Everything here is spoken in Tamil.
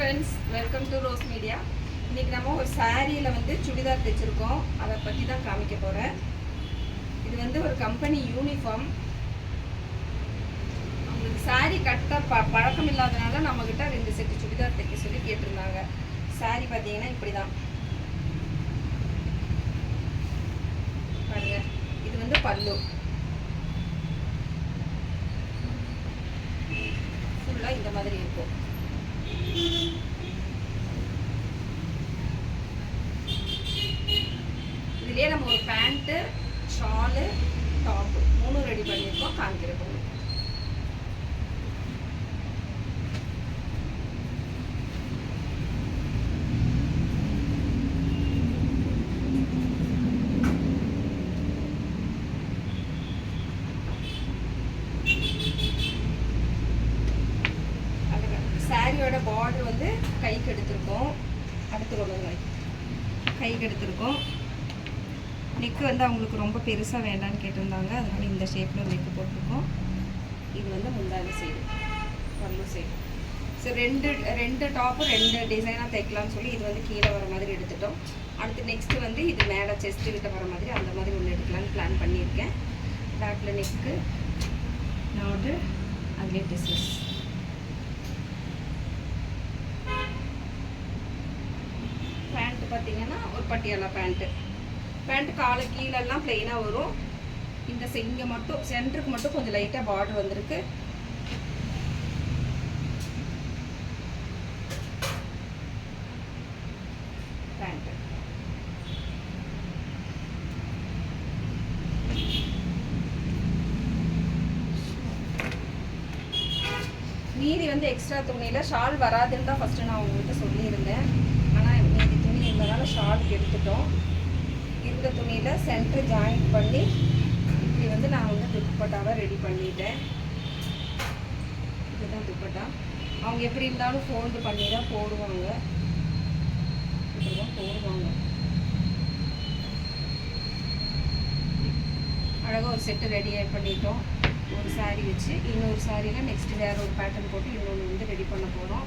Friends welcome to Rose Media இன்றைக்கி நம்ம ஒரு சாரியில் வந்து சுடிதார் தைச்சிருக்கோம். அதை பற்றி தான் காமிக்க போகிறேன் இது வந்து ஒரு கம்பெனி யூனிஃபார்ம் அவங்களுக்கு சாரி கட்ட ப பழக்கம் இல்லாதனால நம்மக்கிட்ட ரெண்டு செட்டு சுடிதார் தைக்க சொல்லி கேட்டிருந்தாங்க. சாரி பார்த்தீங்கன்னா இப்படி தான் பாருங்க இது வந்து பல்லு. ஃபுல்லாக இந்த மாதிரி இருக்கும். இதுலேயே நம்ம ஒரு பேண்ட்டு ஷாலு டாப்பு மூணும் ரெடி பண்ணியிருக்கோம் காமிக்கிறோம் சாரியோட பார்டர் வந்து கைக்கு எடுத்திருக்கோம். அடுத்து கொண்டு கைக்கு எடுத்திருக்கோம். நெக்கு வந்து அவங்களுக்கு ரொம்ப பெருசாக வேண்டாம்னு கேட்டிருந்தாங்க. அதனால் இந்த ஷேப்பில் நெக்கு போட்டிருக்கோம். இது வந்து முந்தான சைடு பல்லு சைடு ஸோ ரெண்டு ரெண்டு டாப்பும் ரெண்டு டிசைனாக தைக்கலாம்னு சொல்லி இது வந்து கீழே வர மாதிரி எடுத்துட்டோம். அடுத்து நெக்ஸ்ட்டு வந்து இது மேலே செஸ்ட்டு கிட்ட வர மாதிரி அந்த மாதிரி ஒன்று எடுக்கலாம்னு பிளான் பண்ணியிருக்கேன். பேக்கில் நெக்கு நான் அதுலேயே டிசைஸ் பேண்ட் பார்த்தீங்கன்னா ஒரு பட்டியாலா பேண்ட்டு பேண்ட் காலை கீழெல்லாம் ப்ளெயினாக வரும். இந்த இங்கே மட்டும் சென்டருக்கு மட்டும் கொஞ்சம் லைட்டாக பார்டர் வந்திருக்கு. பேண்ட்டு மீதி வந்து எக்ஸ்ட்ரா துணியில் ஷால் வராதுன்னு தான் ஃபஸ்ட்டு நான் உங்கள்கிட்ட சொல்லியிருந்தேன். எடுத்துட்டோம். இந்த துணியில் சென்டர் ஜாயின் பண்ணி இப்படி வந்து நான் வந்து துப்பட்டாவை ரெடி பண்ணிட்டேன். இதுதான் துப்பட்டா. அவங்க எப்படி இருந்தாலும் ஃபோல்டு பண்ணி தான் போடுவாங்க. இப்படி தான் போடுவாங்க. அழகாக ஒரு செட்டு ரெடியாக பண்ணிட்டோம். ஒரு சாரீ வச்சு இன்னொரு சாரியில் நெக்ஸ்ட் வேறு ஒரு பேட்டர்ன் போட்டு இன்னொன்று வந்து ரெடி பண்ண போகிறோம்